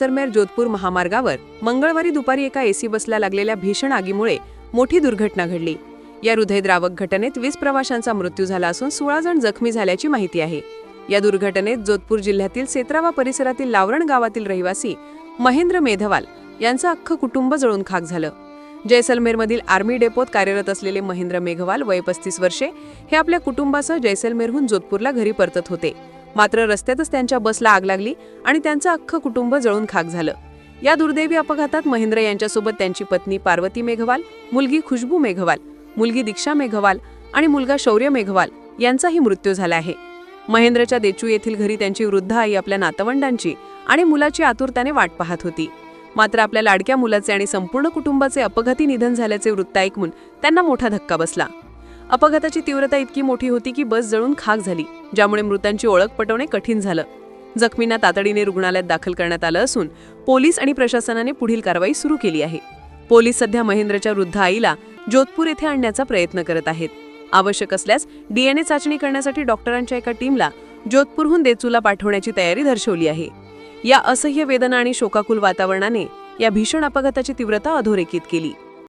सरमेर जोधपूर महामार्गावर मंगळवारी दुपारी एका एसी बसला लागलेल्या भीषण आगीमुळे मोठी दुर्घटना घडली. या हृदयद्रावक घटनेत वीस प्रवाशांचा मृत्यू झाला असून सोळा जण जखमी झाल्याची माहिती आहे. या दुर्घटनेत जोधपूर जिल्ह्यातील सेत्रावा परिसरातील लावरण गावातील रहिवासी महेंद्र मेधवाल यांचं अख्खं कुटुंब जळून खाक झालं. जैसलमेरमधील आर्मी डेपोत कार्यरत असलेले महेंद्र मेघवाल वय पस्तीस वर्षे हे आपल्या कुटुंबासह जैसलमेरहून जोधपूरला घरी परतत होते. मात्र रस्त्यातच त्यांच्या बसला आग लागली आणि त्यांचं अख्खं कुटुंब जळून खाक झालं. या दुर्दैवी अपघातात महेंद्र यांच्यासोबत त्यांची पत्नी पार्वती मेघवाल मुलगी खुशबू मेघवाल मुलगी दीक्षा मेघवाल आणि मुलगा शौर्य मेघवाल यांचाही मृत्यू झाला आहे. महेंद्रच्या देचू येथील घरी त्यांची वृद्ध आई आपल्या नातवंडांची आणि मुलाची आतुरताने वाट पाहत होती. मात्र आपल्या लाडक्या मुलाचे आणि संपूर्ण कुटुंबाचे अपघाती निधन झाल्याचे वृत्त ऐकून त्यांना मोठा धक्का बसला. अपघाताची तीव्रता इतकी मोठी होती की बस जळून खाक झाली ज्यामुळे मृतांची ओळख पटवणे कठीण झालं. जखमींना तातडीने रुग्णालयात दाखल करण्यात आलं असून पोलीस आणि प्रशासनाने पुढील कारवाई सुरू केली आहे. पोलीस सध्या महेंद्रच्या वृद्ध आईला जोधपूर येथे आणण्याचा प्रयत्न करत आहेत. आवश्यक असल्यास डीएनए चाचणी करण्यासाठी डॉक्टरांच्या एका टीमला जोधपूरहून देचूला पाठवण्याची तयारी दर्शवली आहे. या असह्य वेदना आणि शोकाकुल वातावरणाने या भीषण अपघाताची तीव्रता अधोरेखित केली.